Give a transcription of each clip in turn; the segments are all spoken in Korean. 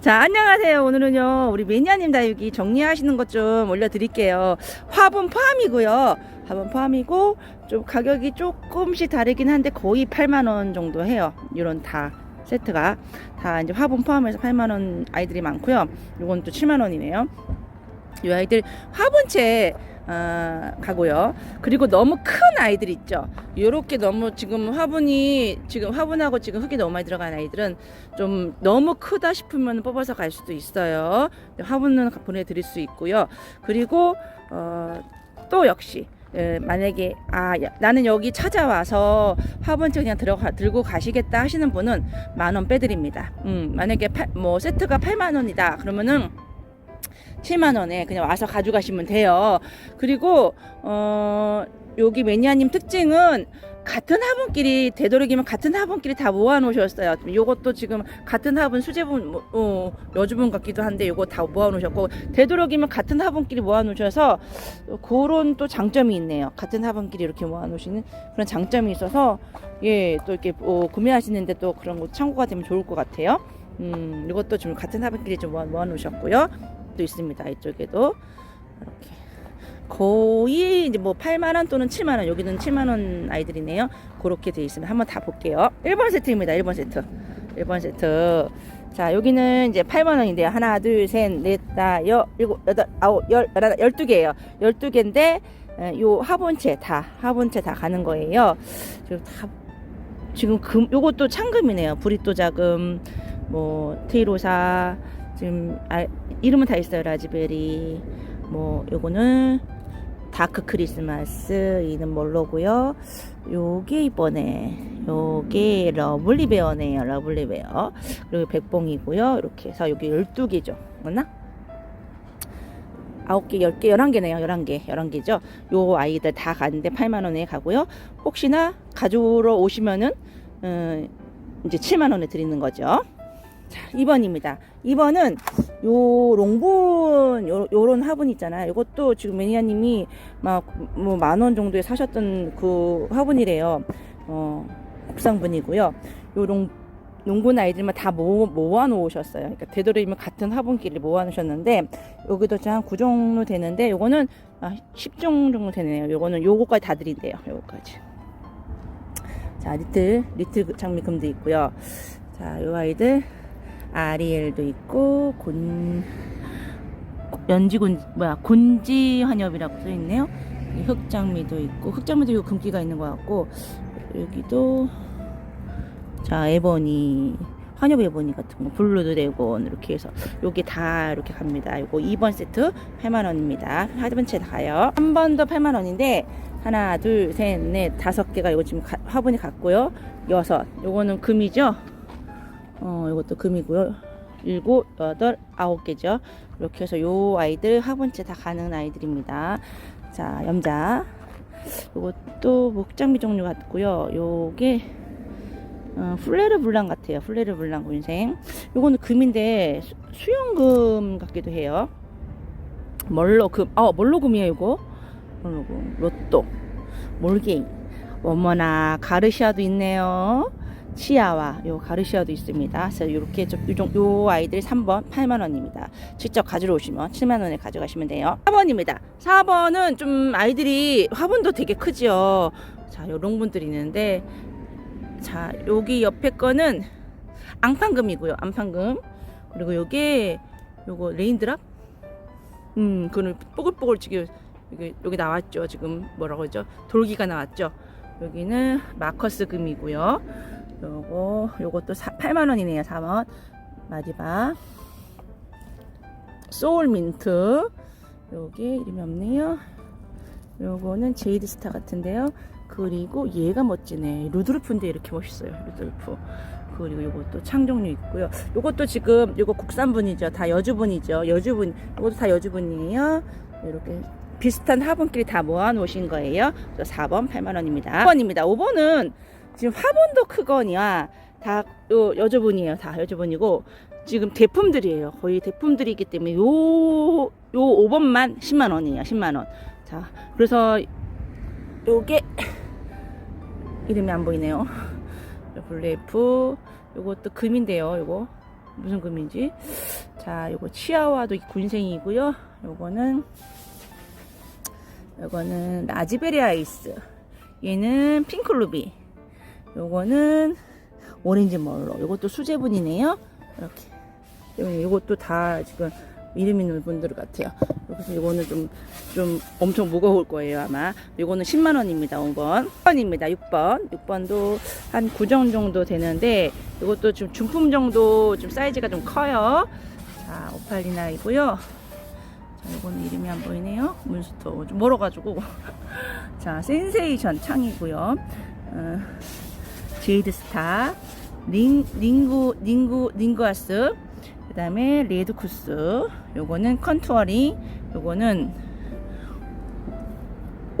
자, 안녕하세요. 오늘은요, 우리 매니아님 다육이 정리하시는 것 좀 올려드릴게요. 화분 포함이고요. 화분 포함이고, 좀 가격이 조금씩 다르긴 한데 거의 8만원 정도 해요. 이런 다 세트가. 다 이제 화분 포함해서 8만원 아이들이 많고요. 이건 또 7만원이네요. 이 아이들 화분채 아, 가고요. 그리고 너무 큰 아이들 있죠. 요렇게 너무 지금 화분이 지금 화분하고 지금 흙이 너무 많이 들어간 아이들은 좀 너무 크다 싶으면 뽑아서 갈 수도 있어요. 화분은 보내드릴 수 있고요. 그리고 어, 또 역시 예, 만약에 아 야, 나는 여기 찾아와서 화분채 그냥 들어가 들고 가시겠다 하시는 분은 만 원 빼드립니다. 음, 만약에 팔- 뭐 세트가 8만 원이다 그러면은 7만 원에 그냥 와서 가져가시면 돼요. 그리고 어 여기 매니아님 특징은 같은 화분끼리 되도록이면 같은 화분끼리 다 모아 놓으셨어요. 요것도 지금 같은 화분 수제분 뭐, 어, 여주분 같기도 한데 요거 다 모아 놓으셨고 되도록이면 같은 화분끼리 모아 놓으셔서 그런 또 장점이 있네요. 같은 화분끼리 이렇게 모아 놓으시는 그런 장점이 있어서 예 또 이렇게 어, 구매하시는데 또 그런 거 참고가 되면 좋을 것 같아요. 음 이것도 좀 같은 화분끼리 좀 모아, 모아 놓으셨고요. 또 있습니다. 이쪽에도 이렇게 거의 이제 뭐 8만 원 또는 7만 원 여기는 7만 원 아이들이네요. 그렇게 돼 있습니다. 한번 다 볼게요. 1번 세트입니다. 1번 세트. 1번 세트. 자, 여기는 이제 8만 원인데요. 하나, 둘, 셋, 넷, 다, 여, 일곱, 여덟, 아홉, 열, 열하나, 열두 개예요. 열두 개인데 에, 요 화분채 다 화분채 다 가는 거예요. 지금 다 지금 금 요것도 창금이네요. 브리또 자금 뭐 테이로사 지금 아, 이름은 다 있어요. 라즈베리 뭐 요거는 다크 크리스마스 이는 뭘로고요. 요게 이번에 요게 러블리 베어네요. 러블리 베어 그리고 백봉이고요. 이렇게 해서 여기 12개죠. 맞나? 9개, 10개, 11개네요. 11개, 11개죠. 요 아이들 다 가는데 8만 원에 가고요. 혹시나 가져오러 오시면은, 음, 이제 7만 원에 드리는 거죠. 자, 2번입니다. 2번은 요 롱본, 요, 요런 화분 있잖아요. 요것도 지금 매니아님이 막, 뭐, 만 원 정도에 사셨던 그 화분이래요. 어, 국산분이고요. 요 롱, 농군 아이들만 다 모, 모아 놓으셨어요. 그러니까 되도록이면 같은 화분끼리 모아 놓으셨는데 여기도 한그 정도 되는데 요거는 아, 10종 정도 되네요. 요거는 요거까지 다 드린대요. 요거까지. 자, 리틀 리틀 장미금도 있고요. 자, 요 아이들 아리엘도 있고 곤 연지곤 뭐야 곤지 환엽이라고 써 있네요. 이 흑장미도 있고 흑장미도 요 금기가 있는 것 같고 여기도 자 에버니 환엽 에버니 같은 거 블루도 되고 이렇게 해서 요게 다 이렇게 갑니다. 요거 2번 세트 8만 원입니다. 다 가요. 한 번 더 8만 원인데 하나 둘 셋 넷 다섯 개가 이거 지금 가- 화분이 갔고요. 여섯 요거는 금이죠. 어 요것도 금이고요. 일곱 여덟 아홉 개죠. 이렇게 해서 요 아이들 화분채 다 가는 아이들입니다. 자 염자 요것도 목장미 종류 같고요. 요게 어, 플레르 블랑 같아요. 플레르 블랑 군생. 요거는 금인데 수, 수영금 같기도 해요. 멀로 금. 어, 멀로 금이에요, 요거. 멀로 금. 로또. 몰게임. 어머나, 가르시아도 있네요. 치아와 요 가르시아도 있습니다. 그래서 요렇게 좀, 요, 정- 요 아이들 3번 8만 원입니다. 직접 가지러 오시면 7만 원에 가져가시면 돼요. 4번입니다. 4번은 좀 아이들이 화분도 되게 크지요. 자, 요런 분들이 있는데 자, 여기 옆에 거는 앙판금이고요. 앙판금. 그리고 요게 요거 레인드랍? 음, 그거는 뽀글뽀글 지금 여기 여기 나왔죠. 지금 뭐라고 그러죠? 돌기가 나왔죠. 여기는 마커스 금이고요. 요거 요것도 8만 원이네요. 4번. 마지막 소울 민트. 여기 이름이 없네요. 요거는 제이드 스타 같은데요. 그리고 얘가 멋지네. 루드루프인데 이렇게 멋있어요. 루드루프. 그리고 요것도 창종류 있고요. 요것도 지금 요거 국산분이죠. 다 여주분이죠. 여주분. 요것도 다 여주분이에요. 이렇게 비슷한 화분끼리 다 모아 놓으신 거예요. 그래서 4번 8만 원입니다. 5번입니다. 5번은 지금 화분도 크거니와 다 요 여주분이에요. 다 여주분이고 지금 대품들이에요. 거의 대품들이기 때문에 요, 요 5번만 10만 원이에요. 10만 원. 자, 그래서 요게 이름이 안 보이네요. 블레이프 요것도 금인데요. 요거 무슨 금인지. 자, 요거 치아와도 군생이고요. 요거는 요거는 라즈베리 아이스. 얘는 핑클루비. 요거는 오렌지 멀로. 요것도 수제분이네요. 이렇게. 요- 요것도 다 지금 이름 있는 분들 같아요. 그래서 이거는 좀, 좀 엄청 무거울 거예요, 아마. 이거는 10만원입니다, 5번. 6번입니다, 6번. 6번도 한 9정 정도 되는데, 이것도 좀 중품 정도 좀 사이즈가 좀 커요. 자, 오팔리나이고요. 자, 이거는 이름이 안 보이네요. 문스토. 좀 멀어가지고. 자, 센세이션 창이고요. 어, 제이드스타, 링, 링구, 링구, 링구아스. 그 다음에 레드쿠스 요거는 컨투어링 요거는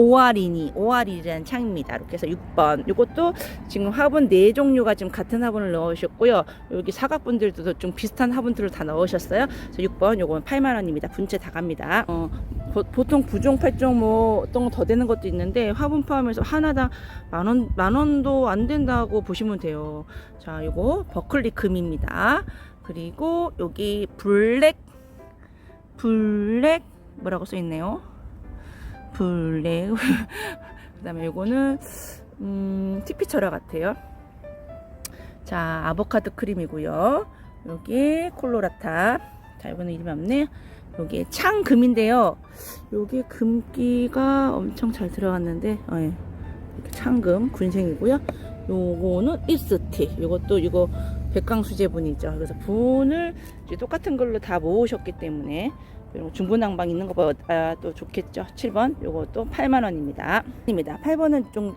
오아리니 오아리라는 창입니다. 이렇게 해서 6번. 요것도 지금 화분 4종류가 지금 같은 화분을 넣으셨고요. 여기 사각분들도 좀 비슷한 화분들을 다 넣으셨어요. 그래서 6번 요거는 8만원입니다. 분체 다 갑니다. 어, 보, 통 9종 8종 뭐 어떤 거더 되는 것도 있는데 화분 포함해서 하나당 만원 만원도 안 된다고 보시면 돼요. 자 요거 버클리 금입니다. 그리고 여기 블랙 블랙 뭐라고 써 있네요. 블랙. 그다음에 요거는 음, 철화 같아요. 자, 아보카도 크림이고요. 여기 콜로라타. 자, 이거는 이름이 없네. 여기 창금인데요. 여기 금기가 엄청 잘 들어갔는데, 어, 예. 창금 군생이고요. 요거는 입스티. 요것도 이거 백강 수제분이죠. 그래서 분을 똑같은 걸로 다 모으셨기 때문에 이런 중분항방 있는 것보다 또 좋겠죠. 7번 요것도 8만 원입니다. 입니다. 8번은 좀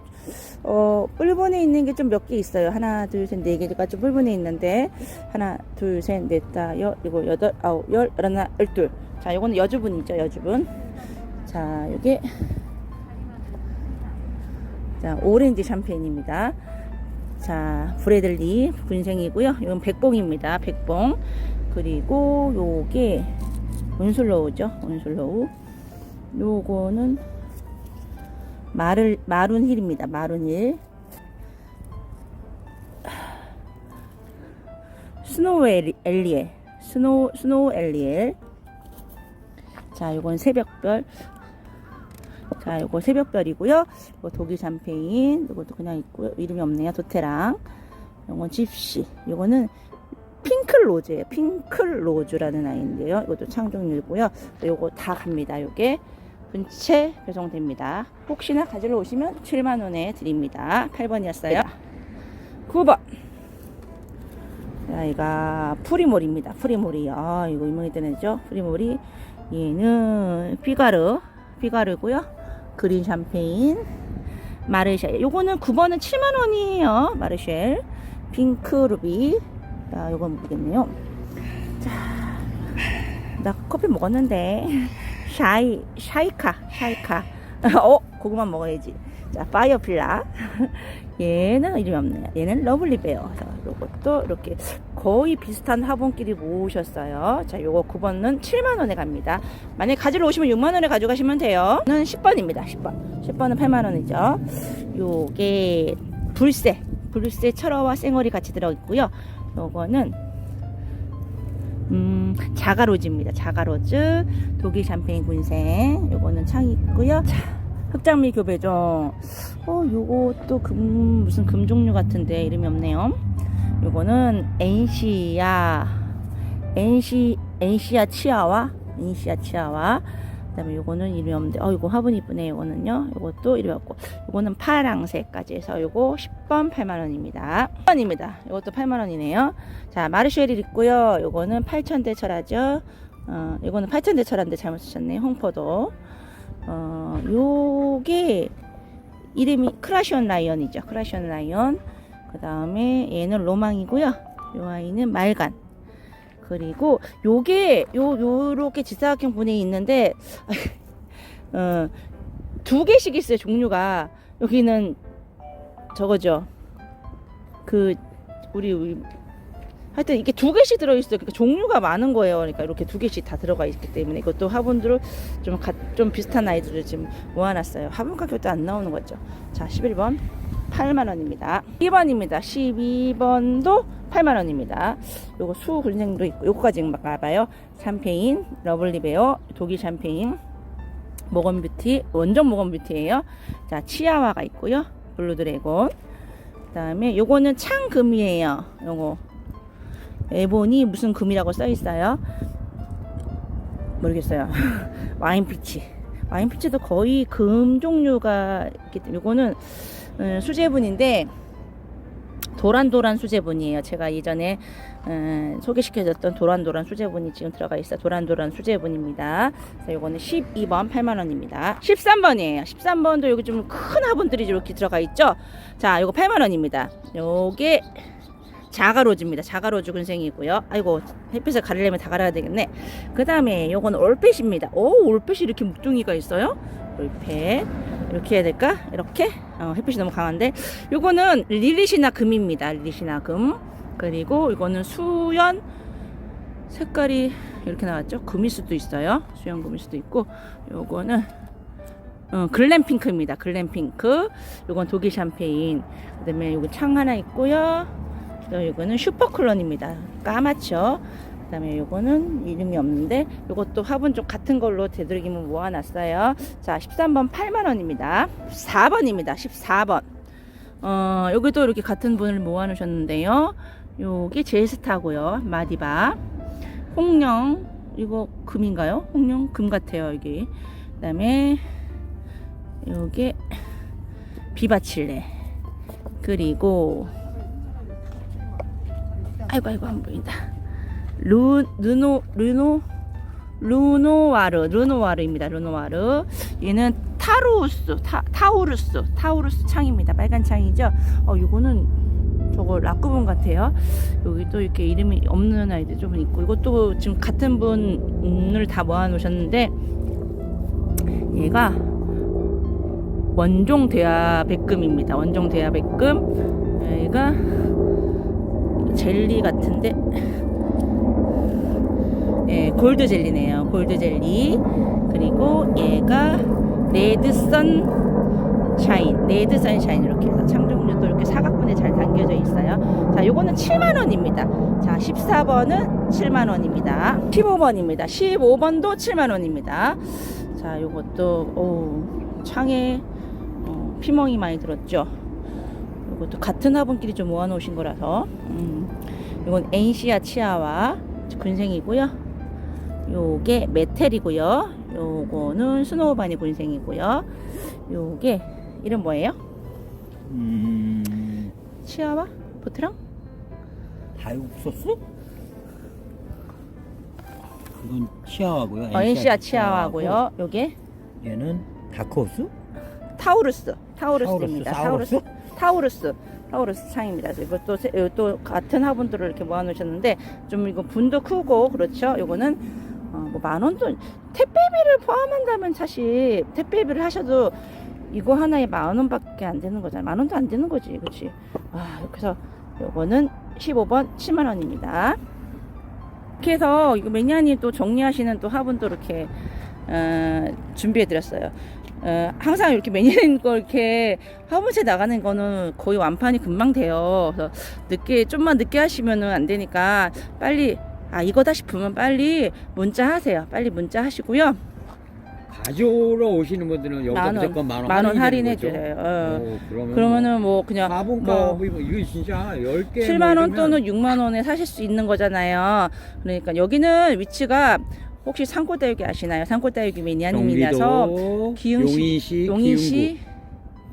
어, 뿔본에 있는 게 좀 몇 개 있어요. 하나, 둘, 셋, 네 개가 좀 뿔본에 있는데 하나, 둘, 셋, 넷, 다, 여, 이거 여덟, 아홉, 열, 열하나, 열둘. 자, 요거는 여주분이죠. 여주분. 자, 요게 자, 오렌지 샴페인입니다. 자, 브레들리 군생이고요. 이건 백봉입니다. 백봉. 그리고 요게 온슬로우죠. 온슬로우. 요거는 마를 마룬 힐입니다. 마룬 힐. 스노우 엘- 엘리엘. 스노우 스노우 엘리엘. 자, 요건 새벽별. 자, 요거 새벽별이고요. 이거 독일 샴페인. 이것도 그냥 있고요. 이름이 없네요. 도테랑. 요건 집시. 요거는 핑클 로즈예요. 핑클 로즈라는 아이인데요. 이것도 창종류고요. 요거 다 갑니다. 요게 분체 배송됩니다. 혹시나 가지러 오시면 7만 원에 드립니다. 8번이었어요. 9번. 자, 이가 프리몰입니다. 프리몰이. 아, 이거 유명히 뜨네죠. 프리몰이. 얘는 피가르. 피가르고요. 그린 샴페인. 마르쉐. 요거는 9번은 7만 원이에요. 마르쉐. 핑크 루비. 자, 요건 모르겠네요. 자, 나 커피 먹었는데. 샤이, 샤이카, 샤이카. 어, 고구마 먹어야지. 자, 파이어필라. 얘는 이름이 없네요. 얘는 러블리 베어. 자, 요것도 이렇게 거의 비슷한 화분끼리 모으셨어요. 자, 요거 9번은 7만원에 갑니다. 만약에 가지러 오시면 6만원에 가져가시면 돼요. 는 10번입니다. 10번. 10번은 8만원이죠. 요게 불새. 불새 철화와 쌩얼이 같이 들어있고요. 요거는 음, 자가로즈입니다. 자가로즈, 독일 샴페인 군생. 요거는 창이 있고요. 자, 흑장미 교배종. 어, 요것도 금, 무슨 금 종류 같은데 이름이 없네요. 요거는 엔시아, 엔시, 엔시아 치아와, 엔시아 치아와. 그 다음에 요거는 이름이 없는데, 어, 이거 화분 이쁘네, 요거는요. 요것도 이름이 없고. 요거는 파랑색까지 해서 요거 10번 8만 원입니다. 10번입니다. 요것도 8만 원이네요. 자, 마르쉐리 있고요. 요거는 8천대 철하죠. 어, 요거는 8천대 철한데 잘못 쓰셨네. 홍포도. 어, 요게 이름이 크라시온 라이언이죠. 크라시온 라이언. 그 다음에 얘는 로망이고요. 요 아이는 말간. 그리고 요게 요 요렇게 지사각형 분에 있는데 어, 두 개씩 있어요 종류가. 여기는 저거죠. 그 우리, 우리 하여튼 이게 두 개씩 들어있어요. 그러니까 종류가 많은 거예요. 그러니까 이렇게 두 개씩 다 들어가 있기 때문에 이것도 화분들을 좀, 가, 좀 비슷한 아이들을 지금 모아놨어요. 화분 가격도 안 나오는 거죠. 자 11번 8만원입니다. 2번입니다. 12번도 8만 원입니다. 요거 수 군생도 있고 요거까지 가봐요. 샴페인, 러블리베어, 독일 샴페인, 모건뷰티, 원정 모건뷰티예요. 자, 치아와가 있고요. 블루드래곤. 그 다음에 요거는 창금이에요. 요거 에보니 무슨 금이라고 써 있어요. 모르겠어요. 와인 피치. 와인 피치도 거의 금 종류가 있기 때문에 요거는 음, 수제분인데 도란도란 수제분이에요. 제가 이전에 음, 소개시켜줬던 도란도란 수제분이 지금 들어가 있어. 도란도란 수제분입니다. 그래서 요거는 12번 8만 원입니다. 13번이에요. 13번도 여기 좀 큰 화분들이 이렇게 들어가 있죠. 자, 요거 8만 원입니다. 요게 자가로즈입니다. 자가로즈 군생이고요. 아이고 햇빛을 가리려면 다 갈아야 되겠네. 그 다음에 요건 올펫입니다. 오 올펫이 이렇게 묵둥이가 있어요. 올펫 이렇게 해야 될까? 이렇게 어, 햇빛이 너무 강한데 요거는 릴리시나 금입니다. 릴리시나 금 그리고 이거는 수연 색깔이 이렇게 나왔죠. 금일 수도 있어요. 수연 금일 수도 있고 요거는 어, 글램핑크입니다. 글램핑크. 요건 독일 샴페인. 그다음에 요거 창 하나 있고요. 또 이거는 슈퍼클론입니다. 까맣죠. 그다음에 요거는 이름이 없는데 요것도 화분 좀 같은 걸로 되도록이면 모아놨어요. 자, 13번 8만 원입니다. 4번입니다. 14번. 어, 여기도 이렇게 같은 분을 모아놓으셨는데요. 요게 제스타고요. 마디바. 홍령. 이거 금인가요? 홍령 금 같아요. 이게. 그다음에 요게 비바칠레. 그리고 아이고 아이고 안 보인다. 루 르노 르노 루노와르 루노와르입니다. 루노와르 얘는 타루스 타, 타우루스 타우루스 창입니다. 빨간 창이죠. 어 요거는 저거 라꾸분 같아요. 여기 또 이렇게 이름이 없는 아이들 좀 있고 이것도 지금 같은 분을 다 모아 놓으셨는데 얘가 원종 대야 백금입니다. 원종 대야 백금 얘가 젤리 같은데 예, 골드 젤리네요. 골드 젤리. 그리고 얘가 레드 선 샤인, 레드 선 샤인 이렇게 해서 창종류도 이렇게 사각분에 잘 담겨져 있어요. 자, 요거는 7만 원입니다. 자, 14번은 7만 원입니다. 15번입니다. 15번도 7만 원입니다. 자, 요것도 오, 창에 어, 피멍이 많이 들었죠. 이것도 같은 화분끼리 좀 모아 놓으신 거라서 음, 이건 엔시아 치아와 군생이고요. 요게 메텔이고요. 요거는 스노우바니 군생이고요. 요게 이름 뭐예요? 음, 치아와 보트랑? 다육소스? 이건 치아와고요. 어, 엔시아 치아와고요. 요게 얘는 다크호스? 타우루스, 타우루스입니다. 타우루스, 타우루스, 타우루스, 창입니다. 이것도 세- 이것도 같은 화분들을 이렇게 모아놓으셨는데 좀 이거 분도 크고 그렇죠. 요거는 어, 뭐 만 원도 택배비를 포함한다면 사실 택배비를 하셔도 이거 하나에 만 원 밖에 안 되는 거잖아요. 만 원도 안 되는 거지, 그렇지? 아, 그래서 요거는 15번 7만 원입니다. 이렇게 해서 이거 매니아님 또 정리하시는 또 화분도 이렇게 어, 준비해 드렸어요. 어, 항상 이렇게 매니아님 거 이렇게 화분채 나가는 거는 거의 완판이 금방 돼요. 그래서 늦게 좀만 늦게 하시면은 안 되니까 빨리 아 이거다 싶으면 빨리 문자 하세요. 빨리 문자 하시고요. 가져오러 오시는 분들은 여기서 만 원, 무조건 만원 만원 할인해 줘요. 어. 오, 그러면 그러면은 뭐 그냥 가본가 뭐 뭐 이거 진짜 10개 7만 원 또는 6만 원에 사실 수 있는 거잖아요. 그러니까 여기는 위치가 혹시 산골다육이 아시나요? 산골다육이 매니아님이라서 경기도 기흥시- 용인시 용인시 기흥구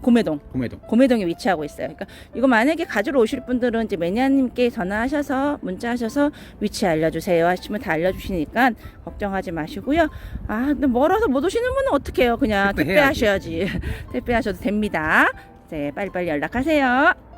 고매동 구매동 고매동에 위치하고 있어요. 그러니까 이거 만약에 가지러 오실 분들은 이제 매니아님께 전화하셔서 문자하셔서 위치 알려주세요 하시면 다 알려주시니까 걱정하지 마시고요. 아 근데 멀어서 못 오시는 분은 어떡해요? 그냥 택배 택배 하셔야지. 택배 하셔도 됩니다. 네 빨리빨리 연락하세요.